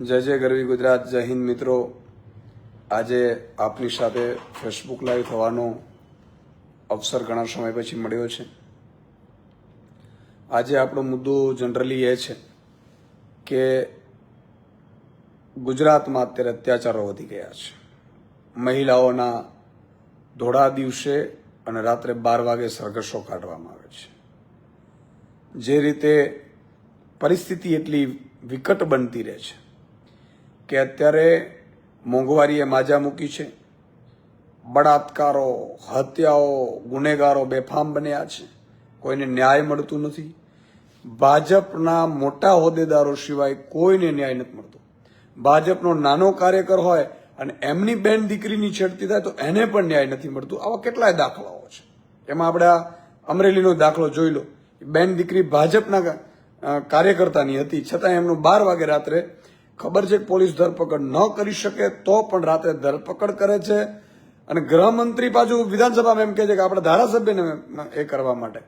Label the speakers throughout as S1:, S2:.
S1: જય જય ગરવી ગુજરાત, જય હિન્દ મિત્રો. આજે આપની સાથે ફેસબુક લાઈવ થવાનો અવસર ઘણા સમય પછી મળ્યો છે. આજે આપણો મુદ્દો જનરલી એ છે કે ગુજરાતમાં અત્યારે અત્યાચારો વધી ગયા છે. મહિલાઓના ધોળા દિવસે અને રાત્રે બાર વાગે સરઘસો કાઢવામાં આવે છે. જે રીતે પરિસ્થિતિ એટલી વિકટ બનતી રહે છે કે અત્યારે મોંઘવારીએ માજા મૂકી છે, બળાત્કારો, હત્યાઓ, ગુનેગારો બેફામ બન્યા છે, કોઈને ન્યાય મળતું નથી. ભાજપના મોટા હોદ્દેદારો સિવાય કોઈને ન્યાય નથી મળતો. ભાજપનો નાનો કાર્યકર હોય અને એમની બેન દીકરીની છેડતી થાય તો એને પણ ન્યાય નથી મળતું. આવા કેટલાય દાખલાઓ છે. એમાં આપણે આ અમરેલીનો દાખલો જોઈ લો. બેન દીકરી ભાજપના કાર્યકર્તાની હતી. છતાં એમનું બાર વાગે રાત્રે ખબર છે પોલીસ ધરપકડ ન કરી શકે તો પણ રાત્રે ધરપકડ કરે છે. અને ગૃહમંત્રી પાછું વિધાનસભામાં એમ કહે છે કે આપણે ધારાસભ્યને એ કરવા માટે.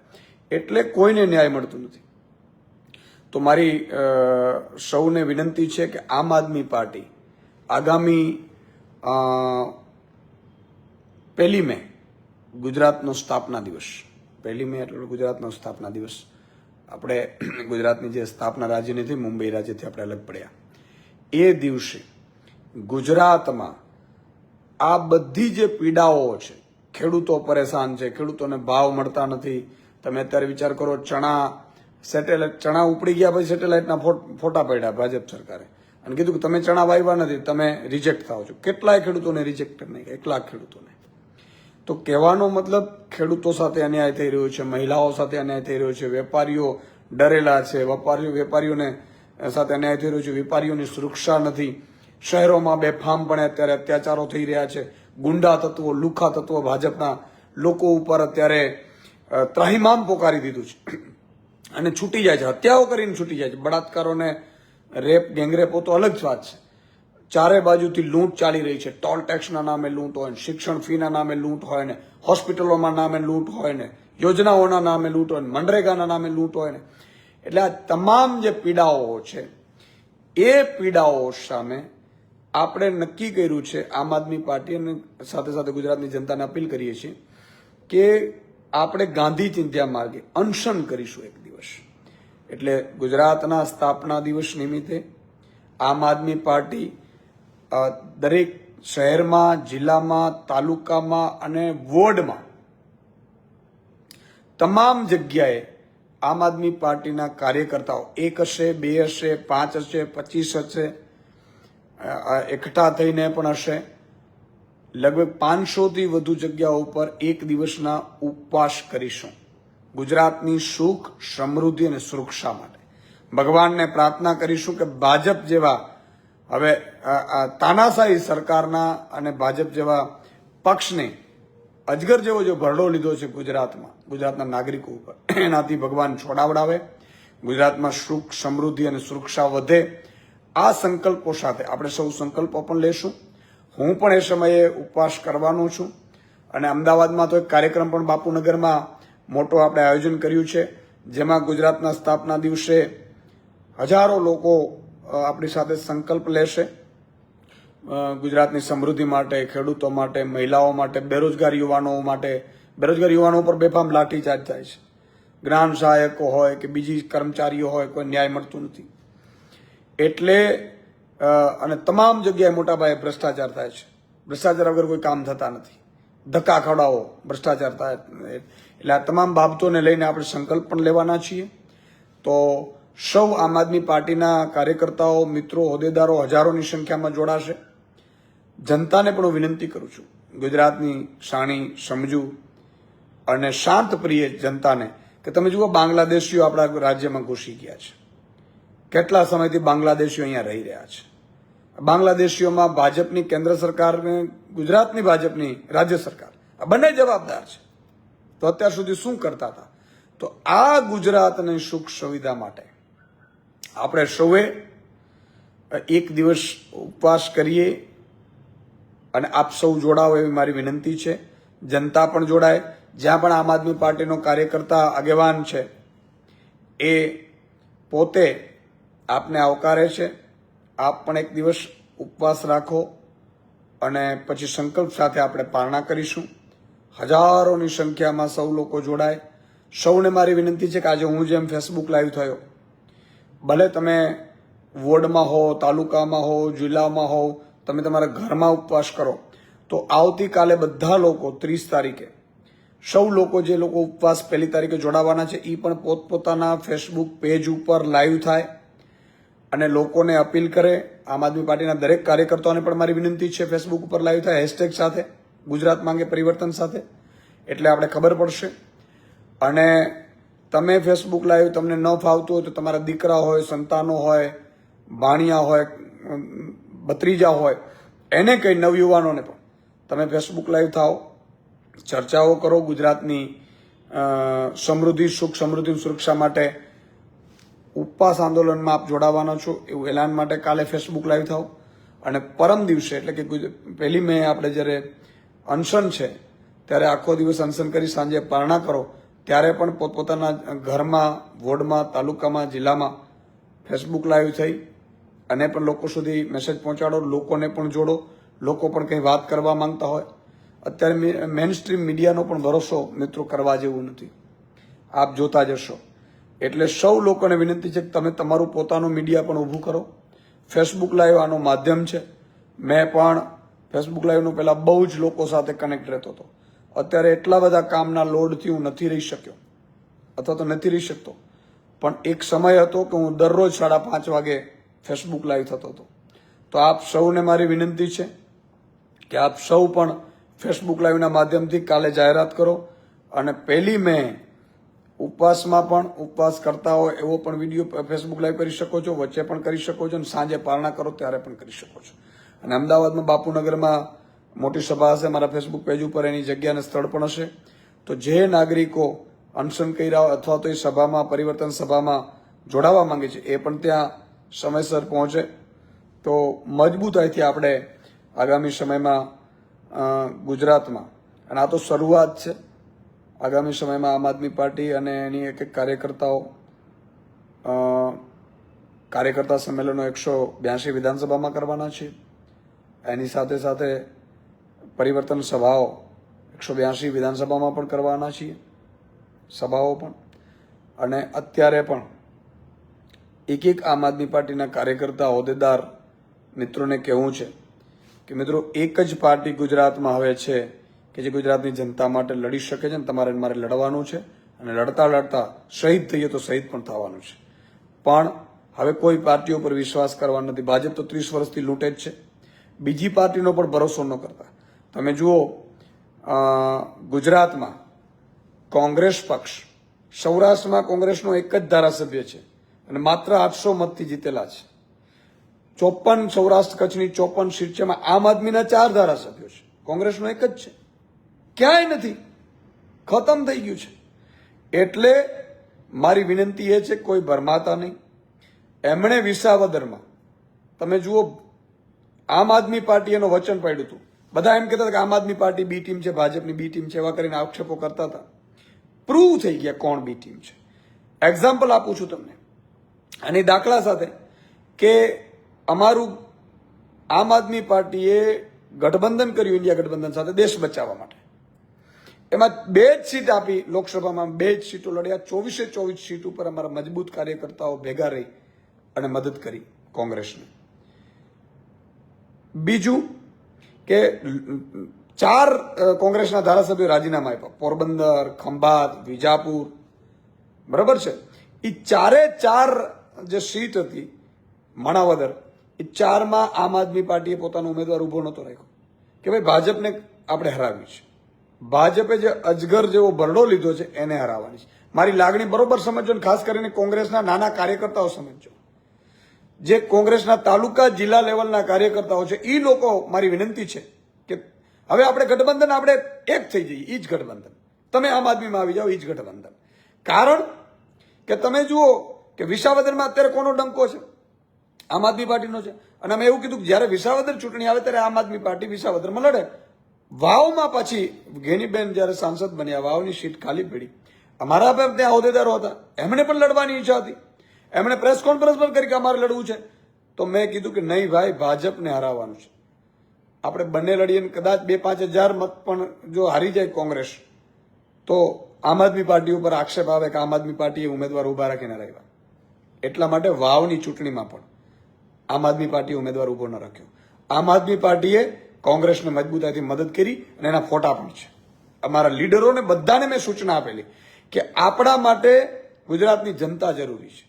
S1: એટલે કોઈને ન્યાય મળતું નથી. તો મારી સૌને વિનંતી છે કે આમ આદમી પાર્ટી આગામી પહેલી મે ગુજરાતનો સ્થાપના દિવસ. પહેલી મે એટલે ગુજરાતનો સ્થાપના દિવસ. આપણે ગુજરાતની જે સ્થાપના રાજ્યની હતી, મુંબઈ રાજ્યથી આપણે અલગ પડ્યા. એ દિવસે ગુજરાતમાં આ બધી જે પીડાઓ છે, ખેડૂતો પરેશાન છે, ખેડૂતોને ભાવ મળતા નથી. તમે અત્યારે વિચાર કરો, ચણા સેટેલાઇટ, ચણા ઉપડી ગયા પછી સેટેલાઇટના ફોટ- પડ્યા ભાજપ સરકારે. અને કીધું કે તમે ચણા વાવ્યા નથી, તમે રિજેક્ટ થાવ છો. કેટલાય ખેડૂતોને રિજેક્ટ નહીં, એક લાખ ખેડૂતોને. તો કહેવાનો મતલબ ખેડૂતો સાથે અન્યાય થઈ રહ્યો છે, મહિલાઓ સાથે અન્યાય થઈ રહ્યો છે, વેપારીઓ ડરેલા છે, વેપારીઓ, વેપારીઓને સાથે અન્યાય થઈ રહ્યો છે, વેપારીઓની સુરક્ષા નથી. શહેરોમાં બેફામપણે અત્યારે અત્યાચારો થઈ રહ્યા છે. ગુંડા તત્વો, લુખા તત્વો ભાજપના લોકો ઉપર અત્યારે ત્રાહિમામ પોકારી દીધું છે. અને છૂટી જાય છે. હત્યાઓ કરીને છૂટી જાય છે. બળાત્કારોને રેપ, ગેંગરેપો તો અલગ જ વાત છે. ચારે બાજુથી લૂંટ ચાલી રહી છે. ટોલ ટેક્સના નામે લૂંટ હોય ને શિક્ષણ ફીના નામે લૂંટ હોય ને હોસ્પિટલોમાં નામે લૂંટ હોય ને યોજનાઓના નામે લૂંટ હોય ને મનરેગાના નામે લૂંટ હોય ને. એટલે આ તમામ જે પીડાઓ છે, એ પીડાઓ સામે આપણે નક્કી કર્યું છે, આમ આદમી પાર્ટી અને સાથે સાથે ગુજરાતની જનતાને અપીલ કરીએ છીએ કે આપણે ગાંધી ચિંધ્યા માર્ગે અનશન કરીશું એક દિવસ. એટલે ગુજરાતના સ્થાપના દિવસ નિમિત્તે આમ આદમી પાર્ટી દરેક શહેરમાં, જિલ્લામાં, તાલુકામાં અને વોર્ડમાં તમામ જગ્યાએ આમ આદમી પાર્ટીના કાર્યકર્તાઓ, એક હશે, બે હશે, પાંચ હશે, પચીસ હશે એકઠા થઈને પણ હશે. લગભગ પાંચસોથી વધુ જગ્યાઓ ઉપર એક દિવસના ઉપવાસ કરીશું. ગુજરાતની સુખ, સમૃદ્ધિ અને સુરક્ષા માટે. ભગવાનને પ્રાર્થના કરીશું કે ભાજપ જેવા હવે તાનાશાહી સરકારના અને ભાજપ જેવા પક્ષને અજગર જેવો જો ભરડો લીધો છે ગુજરાતમાં, ગુજરાતના નાગરિકો ઉપર, એનાથી ભગવાન છોડાવડાવે, ગુજરાતમાં સુખ, સમૃદ્ધિ અને સુરક્ષા વધે, આ સંકલ્પો સાથે આપણે સૌ સંકલ્પો પણ લેશું. હું પણ એ સમયે ઉપવાસ કરવાનો છું અને અમદાવાદમાં તો એક કાર્યક્રમ પણ બાપુનગરમાં મોટો આપણે આયોજન કર્યું છે, જેમાં ગુજરાતના સ્થાપના દિવસે હજારો લોકો આપણી સાથે સંકલ્પ લેશે. ગુજરાતની સમૃદ્ધિ માટે, ખેડૂતો માટે, મહિલાઓ માટે, બેરોજગાર યુવાનો માટે. બેરોજગાર યુવાનો પર બેફામ લાઠીચાર્જ થાય છે. જ્ઞાન સહાયકો હોય કે બીજી કર્મચારીઓ હોય, કોઈ ન્યાય મળતું નથી. એટલે અને તમામ જગ્યાએ મોટા ભ્રષ્ટાચાર થાય છે. ભ્રષ્ટાચાર વગર કોઈ કામ થતા નથી. ધક્કા ખવડાવો, ભ્રષ્ટાચાર થાય. એટલે આ તમામ બાબતોને લઈને આપણે સંકલ્પ પણ લેવાના છીએ. તો સૌ આમ આદમી પાર્ટીના કાર્યકર્તાઓ, મિત્રો, હોદ્દેદારો હજારોની સંખ્યામાં જોડાશે. જનતાને પણ હું વિનંતી કરું છું, ગુજરાતની શાણી સમજુ અને શાંત પ્રિય જનતાને કે તમે જુઓ બાંગ્લાદેશીઓ આપણા રાજ્યમાં ઘૂસી ગયા છે. કેટલા સમયથી બાંગ્લાદેશીઓ અહીંયા રહી રહ્યા છે? બાંગ્લાદેશીઓમાં ભાજપની કેન્દ્ર સરકારને ગુજરાતની ભાજપની રાજ્ય સરકાર. આ બંને જવાબદાર છે. તો અત્યાર સુધી શું કરતા હતા? તો આ ગુજરાતની સુખ સુવિધા માટે આપણે સૌએ એક દિવસ ઉપવાસ કરીએ અને આપ સૌ જોડાઓ એવી મારી વિનંતી છે. જનતા પણ જોડાય. જ્યાં પણ આમ આદમી પાર્ટીનો કાર્યકર્તા આગેવાન છે, એ પોતે આપને આવકારે છે. આપ પણ એક દિવસ ઉપવાસ રાખો અને પછી સંકલ્પ સાથે આપણે પારણા કરીશું. હજારોની સંખ્યામાં સૌ લોકો જોડાય. સૌને મારી વિનંતી છે કે આજે હું જેમ ફેસબુક લાઈવ થયો ભલે તમે વોર્ડમાં હો, તાલુકામાં હો, જિલ્લામાં હો, તમે તમારા ઘરમાં ઉપવાસ કરો, તો આવતીકાલે બધા લોકો ત્રીસ તારીખે, સૌ લોકો જે લોકો ઉપવાસ પહેલી તારીખે જોડાવાના છે એ પણ પોતપોતાના ફેસબુક પેજ ઉપર લાઈવ થાય અને લોકોને અપીલ કરે, આમ આદમી પાર્ટીના દરેક કાર્યકર્તાઓને પણ મારી વિનંતી છે ફેસબુક ઉપર લાઈવ થાય હેશટેગ સાથે, ગુજરાત માંગે પરિવર્તન સાથે, એટલે આપણે ખબર પડશે. અને તમે ફેસબુક લાઈવ તમને ન ફાવતું હોય તો તમારા દીકરા હોય, સંતાનો હોય, ભાણિયા હોય ભત્રીજા હોય, એને કંઈ નવયુવાનોને પણ તમે ફેસબુક લાઈવ થાઓ, ચર્ચાઓ કરો ગુજરાતની સમૃદ્ધિ, સુખ સમૃદ્ધિ સુરક્ષા માટે, ઉપવાસ આંદોલનમાં આપ જોડાવાના છો એવું એલાન માટે કાલે ફેસબુક લાઈવ થાવ અને પરમ દિવસે, એટલે કે પહેલી મે આપણે જ્યારે અનશન છે, ત્યારે આખો દિવસ અનશન કરી સાંજે પારણા કરો ત્યારે પણ પોતપોતાના ઘરમાં, વોર્ડમાં, તાલુકામાં, જિલ્લામાં ફેસબુક લાઈવ થઈ. અને પણ લોકો સુધી મેસેજ પહોંચાડો, લોકોને પણ જોડો, લોકો પણ કંઈ વાત કરવા માંગતા હોય. અત્યારે મેન સ્ટ્રીમ મીડિયાનો પણ ભરોસો મિત્રો કરવા જેવું નથી. આપ જોતા જશો એટલે સૌ લોકોને વિનંતી છે કે તમે તમારું પોતાનું મીડિયા પણ ઊભું કરો. ફેસબુક લાઈવ આનું માધ્યમ છે. મેં પણ ફેસબુક લાઈવનું પહેલાં બહુ જ લોકો સાથે કનેક્ટ રહેતો હતો. અત્યારે એટલા બધા કામના લોડથી હું નથી રહી શક્યો. અથવા તો નથી રહી શકતો. પણ એક સમય હતો કે હું દરરોજ સાડા પાંચ વાગે ફેસબુક લાઈવ થતો હતો. તો આપ સૌને મારી વિનંતી છે કે આપ સૌ પણ ફેસબુક લાઈવના માધ્યમથી કાલે જાહેરાત કરો. અને પહેલી મે ઉપવાસમાં પણ ઉપવાસ કરતા હોય એવો પણ વીડિયો ફેસબુક લાઈવ કરી શકો છો, વચ્ચે પણ કરી શકો છો અને સાંજે પારણા કરો ત્યારે પણ કરી શકો છો. અને અમદાવાદમાં બાપુનગરમાં મોટી સભા હશે મારા ફેસબુક પેજ ઉપર, એની જગ્યા અને સ્થળ પણ હશે. તો જે નાગરિકો અનશન કર્યા રહ્યા અથવા તો એ સભામાં, પરિવર્તન સભામાં જોડાવા માંગે છે, એ પણ ત્યાં સમયસર પહોંચે. તો મજબૂતાઈથી આપણે આગામી સમયમાં ગુજરાતમાં, અને આ તો શરૂઆત છે, આગામી સમયમાં આમ આદમી પાર્ટી અને એની એક એક કાર્યકર્તાઓ કાર્યકર્તા સંમેલનો એકસો બ્યાસી વિધાનસભામાં કરવાના છે. એની સાથે સાથે પરિવર્તન સભાઓ, એકસો બ્યાસી વિધાનસભામાં પણ કરવાના છીએ, સભાઓ પણ. અને અત્યારે પણ એક એક આમ આદમી પાર્ટીના કાર્યકર્તા, હોદ્દેદાર મિત્રોને કહેવું છે કે મિત્રો, એક જ પાર્ટી ગુજરાતમાં હવે છે કે જે ગુજરાતની જનતા માટે લડી શકે છે અને તમારે મારે લડવાનું છે અને લડતા લડતા શહીદ થઈએ તો શહીદ પણ થવાનું છે. પણ હવે કોઈ પાર્ટીઓ પર વિશ્વાસ કરવાનો નથી. ભાજપ તો ત્રીસ વર્ષથી લૂંટે જ છે. બીજી પાર્ટીનો પણ ભરોસો ન કરતા. તમે જુઓ ગુજરાતમાં કોંગ્રેસ પક્ષ સૌરાષ્ટ્રમાં કોંગ્રેસનો એક જ ધારાસભ્ય છે અને માત્ર આઠસો મતથી જીતેલા છે. ચોપન સૌરાષ્ટ્ર કચ્છની ચોપન સીટ છે, એમાં આમ આદમીના ચાર ધારાસભ્યો છે. કોંગ્રેસનો એક જ છે. ક્યાંય નથી. ખતમ થઈ ગયું છે. એટલે મારી વિનંતી એ છે, કોઈ ભરમાતા નહીં. એમણે વિસાવદરમાં, તમે જુઓ, આમ આદમી પાર્ટી એનું વચન પાડ્યું હતું. બધા એમ કહેતા હતા કે આમ આદમી પાર્ટી બી ટીમ છે, ભાજપની બી ટીમ છે, એવા કરીને આક્ષેપો કરતા હતા. પ્રૂવ થઈ ગયા કોણ બી ટીમ છે. એક્ઝામ્પલ આપું છું તમને. અને દાખલા સાથે કે અમારું આમ આદમી પાર્ટીએ ગઠબંધન કર્યું, ઇન્ડિયા ગઠબંધન સાથે દેશ બચાવવા માટે. એમાં બે જ સીટ આપી લોકસભામાં, બે જ સીટો લડ્યા, ચોવીસે ચોવીસ સીટ ઉપર અમારા મજબૂત કાર્યકર્તાઓ ભેગા રહી અને મદદ કરી કોંગ્રેસને. બીજું કે ચાર કોંગ્રેસના ધારાસભ્યો રાજીનામા આપ્યા. પોરબંદર, ખંભાત, વિજાપુર. બરાબર છે? એ ચારે ચાર જે સીટ હતી, માણાવદર એ ચારમાં આમ આદમી પાર્ટીએ પોતાનો ઉમેદવાર ઊભો નહોતો રાખ્યો. કે ભાઈ, ભાજપને આપણે હરાવ્યું છે. ભાજપે જે અજગર જેવો ભરડો લીધો છે, એને હરાવવાની છે. મારી લાગણી બરોબર સમજો ને ખાસ કરીને કોંગ્રેસના નાના કાર્યકર્તાઓ સમજો જે કોંગ્રેસના તાલુકા જિલ્લા લેવલના કાર્યકર્તાઓ છે એ લોકો મારી વિનંતી છે કે હવે આપણે ગઠબંધન આપણે એક થઈ જઈએ એ જ ગઠબંધન. તમે આમ આદમીમાં આવી જાઓ એ જ ગઠબંધન. કારણ કે તમે જુઓ કે વિસાવદરમાં અત્યારે કોનો ડંકો છે? આમ આદમી પાર્ટીનો છે. અને અમે એવું કીધું કે જ્યારે વિસાવદર ચૂંટણી આવે ત્યારે આમ આદમી પાર્ટી વિસાવદરમાં લડે. વાવમાં પછી ઘેનીબેન જ્યારે સાંસદ બન્યા, વાવની સીટ ખાલી પડી. અમારા પણ ત્યાં હોદ્દેદારો હતા. એમણે પણ લડવાની ઈચ્છા હતી. એમણે પ્રેસ કોન્ફરન્સ પણ કરી કે અમારે લડવું છે. તો મેં કીધું કે નહીં ભાઈ, ભાજપને હરાવવાનું છે. આપણે બંને લડીએ ને કદાચ બે પાંચ હજાર મત પણ જો હારી જાય કોંગ્રેસ, તો આમ આદમી પાર્ટી ઉપર આક્ષેપ આવે કે આમ આદમી પાર્ટીએ ઉમેદવાર ઊભા રાખીને રહ્યા એટલા માટે વાવની ચૂંટણીમાં પણ આમ આદમી પાર્ટીએ ઉમેદવાર ઊભો ન રાખ્યો. આમ આદમી પાર્ટીએ કોંગ્રેસને મજબૂતાઈથી મદદ કરી અને એના ફોટા પણ છે. અમારા લીડરોને બધાને મેં સૂચના આપેલી કે આપણા માટે ગુજરાતની જનતા જરૂરી છે.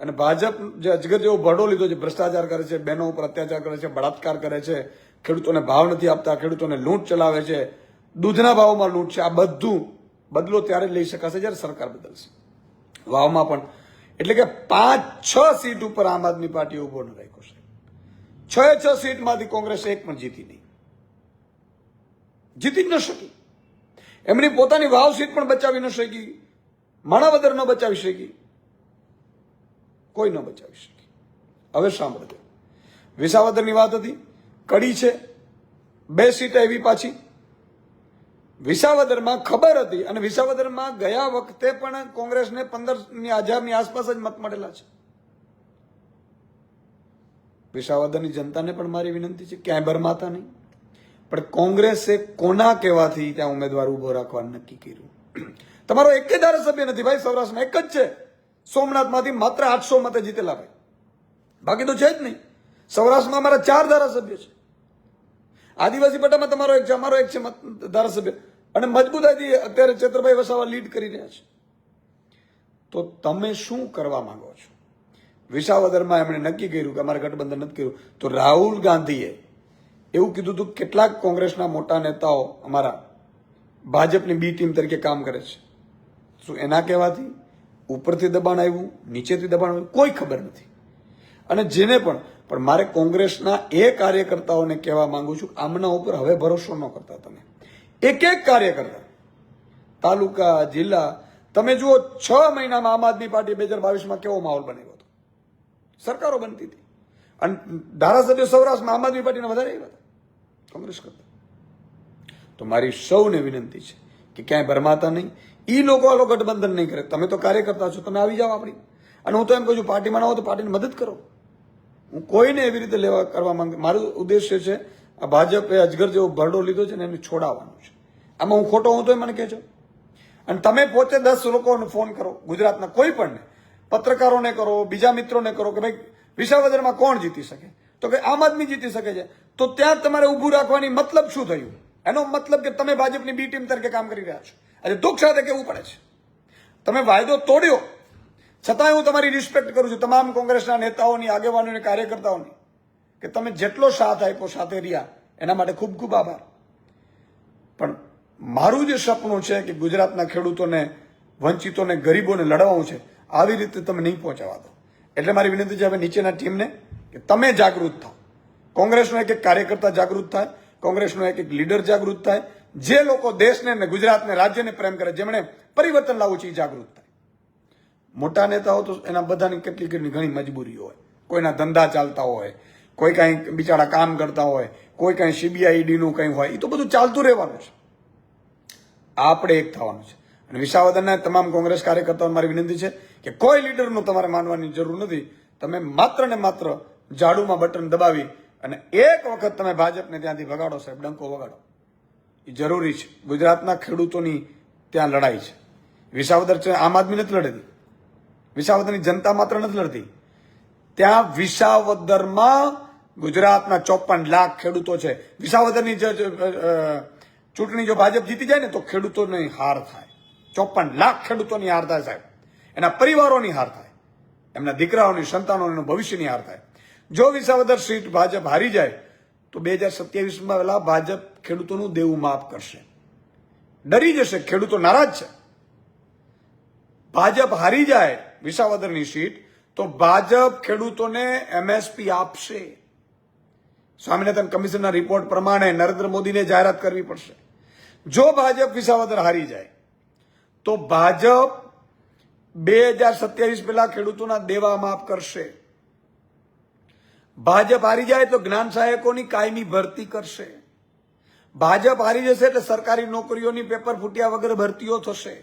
S1: અને ભાજપ જે અજગર જેવો ભરડો લીધો છે, ભ્રષ્ટાચાર કરે છે, બહેનો ઉપર અત્યાચાર કરે છે, બળાત્કાર કરે છે, ખેડૂતોને ભાવ નથી આપતા, ખેડૂતોને લૂંટ ચલાવે છે, દૂધના ભાવમાં લૂંટ છે, આ બધું બદલો ત્યારે લઈ શકાશે જ્યારે સરકાર બદલશે. વાવમાં પણ. એટલે કે પાંચ, છ સીટ ઉપર આમ આદમી પાર્ટી ઊભો ન રાખ્યો છે. છ છ સીટમાંથી કોંગ્રેસ એક પણ જીતી નહીં. જીતી જ ન શકી. એમની પોતાની વાવ સીટ પણ બચાવી ન શકી. માણાવદર ન બચાવી શકી. કોઈ ન બચાવી શકે. હવે સાંભળજો. વિસાવદરની વાત હતી. કડી છે. બે સીટ એવી પાછી. વિસાવદરમાં ખબર હતી અને વિસાવદરમાં ગયા વખતે પણ કોંગ્રેસને પંદર હજારની આસપાસ જ મત મળેલા છે. વિસાવદરની જનતાને પણ મારી વિનંતી છે, ક્યાંય બરમાતા નહીં. પણ કોંગ્રેસે કોના કહેવાથી ત્યાં ઉમેદવાર ઊભો રાખવાનું નક્કી કર્યું? તમારો એક જ ધારાસભ્ય નથી ભાઈ, સૌરાષ્ટ્રમાં એક જ છે. સોમનાથમાંથી માત્ર આઠસો મતે જીતેલા ભાઈ. બાકી તો છે જ નહીં. સૌરાષ્ટ્રમાં અમારા ચાર ધારાસભ્ય છે. આદિવાસી પટ્ટામાં તમારો એક છે, અમારો એક છે ધારાસભ્ય. અને મજબૂતાઈથી અત્યારે ચેતરભાઈ વસાવા લીડ કરી રહ્યા છે. તો તમે શું કરવા માંગો છો? વિસાવદરમાં એમણે નક્કી કર્યું કે અમારે ગઠબંધન નથી કર્યું. તો રાહુલ ગાંધીએ એવું કીધું હતું કેટલાક કોંગ્રેસના મોટા નેતાઓ અમારા ભાજપની બી ટીમ તરીકે કામ કરે છે. શું એના કહેવાથી? ઉપરથી દબાણ આવ્યું, નીચેથી દબાણ આવ્યું, કોઈ ખબર નથી. અને જેને પણ પણ મારે કોંગ્રેસના એ કાર્યકર્તાઓને કહેવા માંગુ છું, આમના ઉપર હવે ભરોસો ન કરતા તમે. એક એક કાર્યકર્તા, તાલુકા, જિલ્લા, તમે જુઓ, છ મહિનામાં આમ આદમી પાર્ટી બે હજાર બાવીસમાં કેવો માહોલ બનાવ્યો હતો? સરકારો બનતી હતી. અને ધારાસભ્યો સૌરાષ્ટ્રમાં આમ આદમી પાર્ટીને વધારે આવ્યા હતા, કોંગ્રેસ કરતા. તો મારી સૌને વિનંતી છે કે ક્યાંય ભરમાતા નહીં ઈ લોકો આલો ગઠબંધન નહીં કરે. તમે તો કાર્યકર્તા છો, તમે આવી જાઓ આપણી. અને હું તો એમ કહું છું, પાર્ટીમાં ના હો તો પાર્ટીને મદદ કરો. હું કોઈને એવી રીતે લેવા કરવા માંગ મારું ઉદ્દેશ્ય છે, આ ભાજપે અજગર જેવો ભરડો લીધો છે ને એને છોડાવવાનું છે. આમાં હું ખોટો હું તો મને કહેજો અને તમે પોતે દસ લોકોને ફોન કરો, ગુજરાતના કોઈ પણને પત્રકારોને કરો, બીજા મિત્રોને કરો કે ભાઈ, વિસાવદરમાં કોણ જીતી શકે? તો કે આમ આદમી જીતી શકે છે. તો ત્યાં તમારે ઊભું રાખવાની મતલબ શું થયું? એનો મતલબ કે તમે ભાજપની બી ટીમ તરીકે કામ કરી રહ્યા છો. આજે દુઃખ સાથે કેવું પડે છે? તમે વાયદો તોડ્યો. છતાંય હું તમારી રિસ્પેક્ટ કરું છું. તમામ કોંગ્રેસના નેતાઓની આગેવાનોની કાર્યકર્તાઓની કે તમે જેટલો સાથ આપ્યો સાથે રહ્યા, એના માટે ખૂબ ખૂબ આભાર. પણ મારું જે સપનું છે કે ગુજરાતના ખેડૂતોને, વંચિતોને, ગરીબોને લડવાનું છે, આવી રીતે તમે નહીં પહોંચાવા દો. એટલે મારી વિનંતી છે હવે નીચેના ટીમને કે તમે જાગૃત થાઓ. કોંગ્રેસનો એક એક કાર્યકર્તા જાગૃત થાય, કોંગ્રેસનો એક એક લીડર જાગૃત થાય જે લોકો દેશને ગુજરાતને, રાજ્યને પ્રેમ કરે, જેમણે પરિવર્તન લાવવું છે, એ જાગૃત થાય. મોટા નેતાઓ તો એના બધાની કેટલી કેટલી ઘણી મજબૂરી હોય. કોઈના ધંધા ચાલતા હોય, કોઈ કાંઈ બિચારા કામ કરતા હોય, કોઈ કાંઈ સીબીઆઈડીનું કંઈ હોય એ તો બધું ચાલતું રહેવાનું છે. આપણે એક થવાનું છે. અને વિસાવદનના તમામ કોંગ્રેસ કાર્યકર્તાઓને મારી વિનંતી છે કે કોઈ લીડરનું તમારે માનવાની જરૂર નથી. તમે માત્ર ને માત્ર ઝાડુમાં બટન દબાવી અને એક વખત તમે ભાજપને ત્યાંથી ભગાડો, સાહેબ, ડંકો વગાડો. જરૂરી છે. ગુજરાતના ખેડૂતોની ત્યાં લડાઈ છે. વિસાવદર છે, આમ આદમી નથી લડતી. વિસાવદરની જનતા માત્ર નથી લડતી. ત્યાં વિસાવદરમાં ગુજરાતના ચોપન લાખ ખેડૂતો છે. વિસાવદરની ચૂંટણી જો ભાજપ જીતી જાય ને તો ખેડૂતોની હાર થાય. ચોપન લાખ ખેડૂતોની હાર થાય સાહેબ. એના પરિવારોની હાર થાય. એમના દીકરાઓની, સંતાનોની ભવિષ્યની હાર થાય. જો વિસાવદર સીટ ભાજપ હારી જાય, તો બે હજાર સત્યાવીસમાં પેલા ભાજપ ખેડૂતોનું દેવું માફ કરશે. ડરી જશે, ખેડૂતો નારાજ છે. ભાજપ હારી જાય વિસાવદરની સીટ, તો ભાજપ ખેડૂતોને એમએસપી આપશે. સ્વામિનાથન કમિશનના રિપોર્ટ પ્રમાણે નરેન્દ્ર મોદીને જાહેરાત કરવી પડશે. જો ભાજપ વિસાવદર હારી જાય, તો ભાજપ બે હજાર સત્યાવીસ પહેલા ખેડૂતોના દેવા માફ કરશે. ભાજપ હારી જાય તો જ્ઞાન સહાયકોની કાયમી ભરતી કરશે. ભાજપ હારી જશે એટલે સરકારી નોકરીઓની પેપર ફૂટ્યા વગર ભરતીઓ થશે.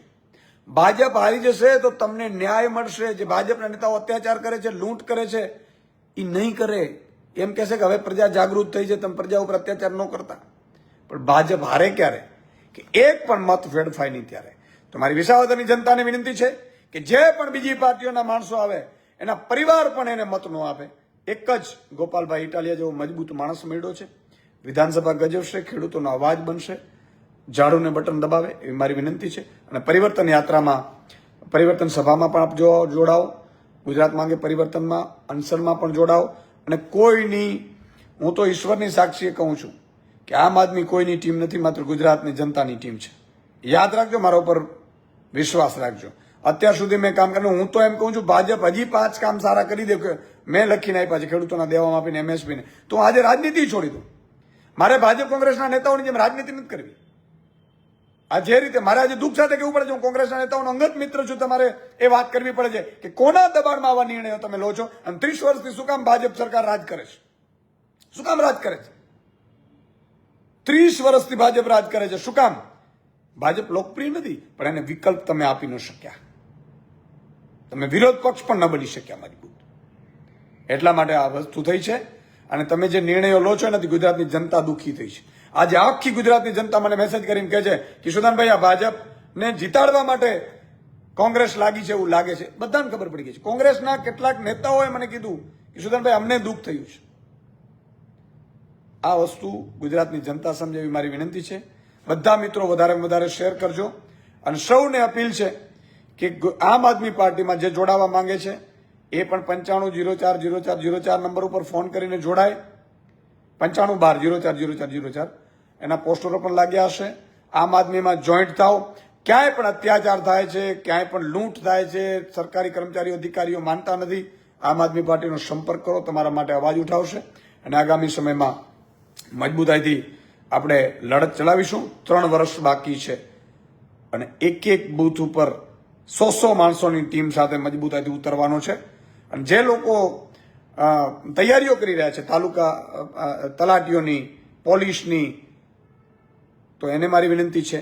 S1: ભાજપ હારી જશે તો તમને ન્યાય મળશે. જે ભાજપના નેતાઓ અત્યાચાર કરે છે, લૂંટ કરે છે એ નહીં કરે. એમ કહેશે કે હવે પ્રજા જાગૃત થઈ છે, તમે પ્રજા ઉપર અત્યાચાર ન કરતા. પણ ભાજપ હારે ક્યારે? કે એક પણ મત ફેરફાય નહીં ત્યારે. તો મારી વિસાવદરની જનતાને વિનંતી છે કે જે પણ બીજી પાર્ટીઓના માણસો આવે, એના પરિવાર પણ એને મત ન આપે. એક જ ગોપાલભાઈ ઇટાલિયા જેવો મજબૂત માણસ મળ્યો છે. વિધાનસભા ગજવશે ખેડૂતોનો અવાજ બનશે, ઝાડુને બટન દબાવે, એવી મારી વિનંતી છે. અને પરિવર્તન યાત્રામાં, પરિવર્તન સભામાં પણ આપ જો- જોડાઓ, ગુજરાત માંગે પરિવર્તનમાં અનસરમાં પણ જોડાઓ. અને કોઈની, હું તો ઈશ્વરની સાક્ષીએ કહું છું કે આમ આદમી કોઈની ટીમ નથી, માત્ર ગુજરાતની જનતાની ટીમ છે. યાદ રાખજો મારા ઉપર વિશ્વાસ રાખજો. અત્યાર સુધી મેં કામ કર્યું, હું તો એમ કહું છું, ભાજપ હજી પાંચ કામ સારા કરી દે મેં લખીને આપ્યા છે ખેડૂતોના દેવામાં આપીને એમએસપીને. તો આજે રાજનીતિ છોડી દઉં. મારે ભાજપ કોંગ્રેસના નેતાઓની જેમ રાજનીતિ નથી કરવી. આ જે રીતે મારે આજે દુઃખ સાથે કહેવું પડે છે, હું કોંગ્રેસના નેતાઓનો અંગત મિત્ર છું, તમારે એ વાત કરવી પડે છે કે કોના દબાણમાં આવા નિર્ણયો તમે લો છો અને ત્રીસ વર્ષથી શું કામ ભાજપ સરકાર રાજ કરે છે? શું કામ રાજ કરે છે? ત્રીસ વર્ષથી ભાજપ રાજ કરે છે, શું કામ? ભાજપ લોકપ્રિય નથી, પણ એને વિકલ્પ તમે આપી ન શક્યા. તમે વિરોધ પક્ષ પણ ન બની શક્યા, મજબૂત. એટલા માટે આ વસ્તુ થઈ છે. અને તમે જે નિર્ણયો લો છો એનાથી ગુજરાતની જનતા દુઃખી થઈ છે. આજે આખી ગુજરાતની જનતા મને મેસેજ કરીને કહે છે કિશોદાનભાઈ આ ભાજપને જીતાડવા માટે કોંગ્રેસ લાગી છે એવું લાગે છે. બધાને ખબર પડી ગઈ છે. કોંગ્રેસના કેટલાક નેતાઓએ મને કીધું કિશોદાનભાઈ અમને દુઃખ થયું છે. આ વસ્તુ ગુજરાતની જનતા સમજે મારી વિનંતી છે. બધા મિત્રો વધારેમાં વધારે શેર કરજો. અને સૌને અપીલ છે કે આમ આદમી પાર્ટીમાં જે જોડાવા માંગે છે એ પણ પંચાણું જીરો ચાર જીરો ચાર જીરો ચાર નંબર ઉપર ફોન કરીને જોડાય. પંચાણું બાર જીરો ચાર જીરો ચાર જીરો ચાર. એના પોસ્ટરો પણ લાગ્યા હશે. આમ આદમીમાં જોઈન્ટ થાવ ક્યાંય પણ અત્યાચાર થાય છે, ક્યાંય પણ લૂંટ થાય છે, સરકારી કર્મચારીઓ, અધિકારીઓ માનતા નથી. આમ આદમી પાર્ટીનો સંપર્ક કરો, તમારા માટે અવાજ ઉઠાવશે. અને આગામી સમયમાં મજબૂતાઈથી આપણે લડત ચલાવીશું. ત્રણ વર્ષ બાકી છે. અને એક એક બૂથ ઉપર સો સો માણસોની ટીમ સાથે મજબૂતાઈથી ઉતરવાનો છે. અને જે લોકો તૈયારીઓ કરી રહ્યા છે, તાલુકા તલાટીઓની, પોલીસની, તો એને મારી વિનંતી છે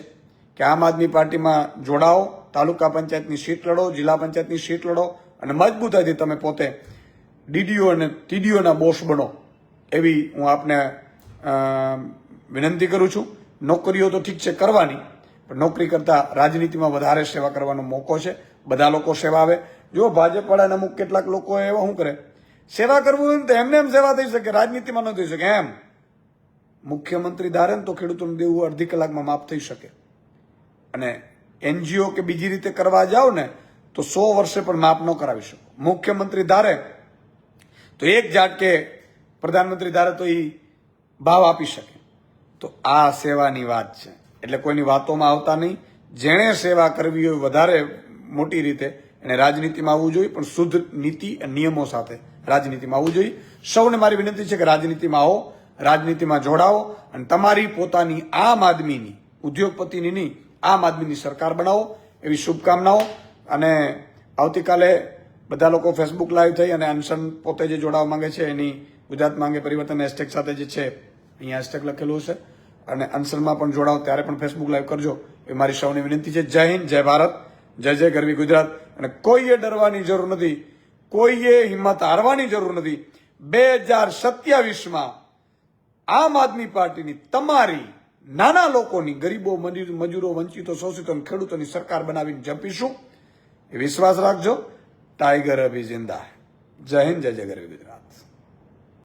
S1: કે આમ આદમી પાર્ટીમાં જોડાઓ, તાલુકા પંચાયતની સીટ લડો, જિલ્લા પંચાયતની સીટ લડો અને મજબૂતાઈથી તમે પોતે ડીડીઓ અને ટીડીઓના બોસ બનો એવી હું આપને વિનંતી કરું છું. નોકરીઓ તો ઠીક છે કરવાની, પણ નોકરી કરતાં રાજનીતિમાં વધારે સેવા કરવાનો મોકો છે. બધા લોકો સેવા આવે. જો ભાજપવાળાના અમુક કેટલાક લોકો એવા શું કરે? સેવા કરવું હોય ને તો એમને એમ સેવા થઈ શકે, રાજનીતિમાં ન થઈ શકે. એમ. મુખ્યમંત્રી ધારે ને તો ખેડૂતોનું દેવું અડધી કલાકમાં માફ થઈ શકે. અને એનજીઓ કે બીજી રીતે કરવા જાઓ ને તો સો વર્ષે પણ માફ ન કરાવી શકો. મુખ્યમંત્રી ધારે તો એક ઝાટકે પ્રધાનમંત્રી ધારે તો એ ભાવ આપી શકે. તો આ સેવાની વાત છે. એટલે કોઈની વાતોમાં આવતા નહીં. જેણે સેવા કરવી હોય વધારે મોટી રીતે એને રાજનીતિમાં આવવું જોઈએ, પણ શુદ્ધ નીતિ નિયમો સાથે રાજનીતિમાં આવવું જોઈએ. સૌને મારી વિનંતી છે કે રાજનીતિમાં આવો, રાજનીતિમાં જોડાઓ અને તમારી પોતાની આમ આદમીની, ઉદ્યોગપતિની નહીં, આમ આદમીની સરકાર બનાવો, એવી શુભકામનાઓ. અને આવતીકાલે બધા લોકો ફેસબુક લાઈવ થઈ અને અનશન પોતે જે જોડાવા માંગે છે, એની ગુજરાત માંગે પરિવર્તન હેશટેગ સાથે જે છે, અહીંયા હેશટેગ લખેલું હશે. અને અનશનમાં પણ જોડાઓ, ત્યારે પણ ફેસબુક લાઈવ કરજો. એ મારી સૌની વિનંતી છે. જય હિન્દ, જય ભારત, જય જય ગરવી ગુજરાત. અને કોઈએ ડરવાની જરૂર નથી, કોઈએ હિંમત હારવાની જરૂર નથી. બે હજાર સત્યાવીસમાં આમ આદમી પાર્ટીની તમારી નાના લોકોની ગરીબો, મજૂરો વંચિતો, શોષિતો ખેડૂતોની સરકાર બનાવીને જપીશું. એ વિશ્વાસ રાખજો. ટાઈગર અભી જિંદા. જય હિન્દ, જય જય ગરવી ગુજરાત.